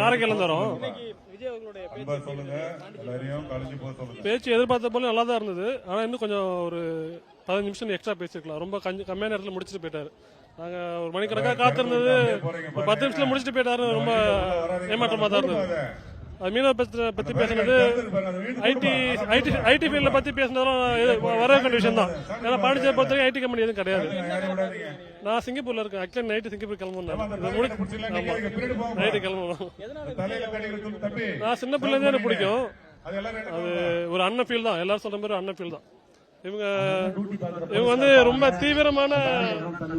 காரைக்கால் வரோம் இன்னைக்கு விஜய் அவர்களுடைய அன்பா சொல்லுங்க. எல்லாரையும் கலைஞ்சு போக சொல்லுங்க. பேச்சு எதிர்பார்த்த போல நல்லா தான் இருந்தது. ஆனா இன்னும் கொஞ்சம் ஒரு பதினஞ்சு நிமிஷம் எக்ஸ்ட்ரா பேசிருக்கலாம். ரொம்ப கஞ்சி கம்மியான நேரத்தில் முடிச்சுட்டு போயிட்டாரு. நாங்க ஒரு மணிக்கணக்காக காத்திருந்தது ஒரு பத்து நிமிஷத்துல முடிச்சுட்டு போயிட்டாரு ரொம்ப ஏமாற்றமா தான் இருந்தது. பத்தி பத்தி பேசுனது ஐடி ஐடி ஐடி ஃபீல்ட பத்தி பேசுனதும் இது வர வேண்டிய விஷயம் தான். ஏன்னா பாண்டிச்சேரி பொறுத்த வரைக்கும் ஐடி கம்பெனி எதுவும் கிடையாது. நான் சிங்கப்பூர்ல இருக்கேன். ஆக்சுவலி நைட்டு சிங்கப்பூர் கிளம்பணும் இது முடி- பிடிச்சிடலாம் ஆமா. நீங்க பின்னாடி போங்க நைட்டு கிளம்பணும் நான் சின்ன பிள்ளைங்க எனக்கு பிடிக்கும். அது ஒரு அண்ணன் ஃபீல் தான். எல்லாரும் சொல்ற மாதிரி அண்ணன் ஃபீல் தான். இவங்க இவங்க வந்து ரொம்ப தீவிரமான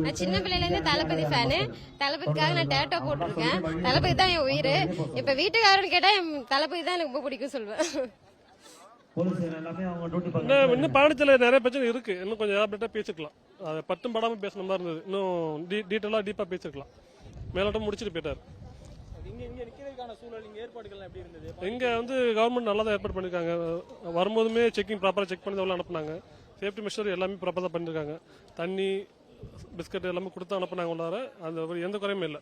நான் சின்ன பிள்ளைல இருந்து தளபதி ஃபேனு தளபதிக்காக நான் டேட்டோ போட்டிருக்கேன். தளபதி தான் என் உயிர். இப்ப வீட்டுக்காரன் கேட்டா என் தளபதி தான் எனக்கு ரொம்ப பிடிக்கும் சொல்வேன். போலீஸ் எல்லாமே அவங்க டியூட்டி இன்னும் இன்னும் பாண்டிச்சேரியில் நிறைய பிரச்சனை இருக்கு. இன்னும் கொஞ்சம் ஏப்டேட்டா பேசிக்கலாம். அதை பட்டும் படாம பேசுன மாதிரி இருந்தது. இன்னும் டீட்டெயிலா டீப்பா பேசிருக்கலாம். மேலோட்டம் முடிச்சுட்டு போயிட்டாரு. இங்க இங்க நிக்கிறதுக்கான சூழல் இங்க ஏற்பாடுகள் எப்படி இருந்தது? இங்க வந்து கவர்மெண்ட் நல்லா தான் ஏற்பாடு பண்ணிருக்காங்க. வரும்போதுமே செக்கிங் ப்ராப்பரா செக் பண்ணி எவ்வளோ அனுப்புனாங்க. சேஃப்டி மெஷர் எல்லாமே ப்ராப்பரா தான் பண்ணிருக்காங்க. தண்ணி பிஸ்கட் எல்லாமே கொடுத்து அனுப்புனாங்க உள்ளார. அந்த எந்த குறையுமே இல்லை.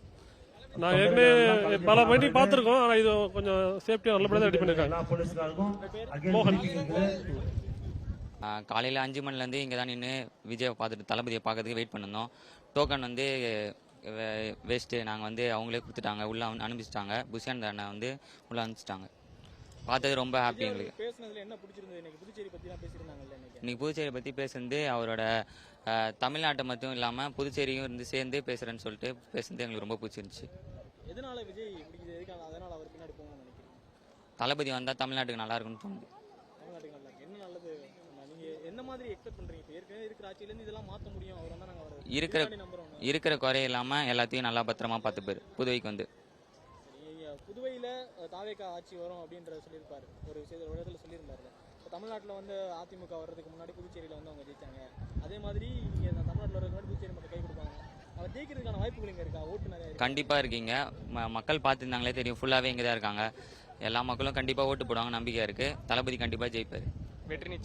நான் ஏற்கனவே பல வண்டி பார்த்துருக்கோம். ஆனால் இது கொஞ்சம் சேஃப்டியாக நல்லபடியாக தான் ரெடி போலீஸ்காருக்கும் மோகன். காலையில் அஞ்சு மணிலேருந்து இங்கே தான் நின்று விஜயை பார்த்துட்டு தளபதியை பார்க்கறதுக்கு வெயிட் பண்ணிருந்தோம். டோக்கன் வந்து வேஸ்ட்டு நாங்கள் வந்து அவங்களே கொடுத்துட்டாங்க. உள்ளே அனுப்பிச்சிட்டாங்க. புஷியானந்த அண்ணன் வந்து உள்ளே அனுப்பிச்சிட்டாங்க. பார்த்தது ரொம்ப ஹாப்பி எங்களுக்கு. இன்னைக்கு புதுச்சேரி பற்றி பேசுனது அவரோட தமிழ்நாட்டை மட்டும் இல்லாமல் புதுச்சேரியும் இருந்து சேர்ந்து பேசுகிறேன்னு சொல்லிட்டு பேசுனது எங்களுக்கு ரொம்ப பிடிச்சிருந்துச்சு. தளபதி வந்தால் தமிழ்நாட்டுக்கு நல்லா இருக்கும்னு தோணுது. இருக்கிற இருக்கிற குறை இல்லாமல் எல்லாத்தையும் நல்லா பத்திரமா பார்த்துப்பாரு. புதுவைக்கு வந்து. புதுவையில அஹ், தாவேகா ஆட்சி வரும் அப்படின்றத சொல்லியிருப்பாரு. ஒரு விஷயத்துல ஒரு இடத்துல சொல்லியிருந்தாரு இப்ப தமிழ்நாட்டுல வந்து அதிமுக வர்றதுக்கு முன்னாடி புதுச்சேரியில வந்து அவங்க ஜெயிச்சாங்க. அதே மாதிரி நீங்க இந்த தமிழ்நாட்டுல வர்றதுக்கு முன்னாடி புதுச்சேரி மக்கள் கை கொடுப்பாங்க. அவர் ஜெயிக்கிறதுக்கான வாய்ப்புகள் இங்க இருக்கா? ஓட்டு நிறைய இருக்கா? கண்டிப்பாக இருக்கீங்க. ம- மக்கள் பார்த்துருந்தாங்களே தெரியும். ஃபுல்லாகவே இங்கே தான் இருக்காங்க. எல்லா மக்களும் கண்டிப்பாக ஓட்டு போடுவாங்க. நம்பிக்கை இருக்குது தளபதி கண்டிப்பாக ஜெயிப்பார். வெற்றி நிச்சயம்.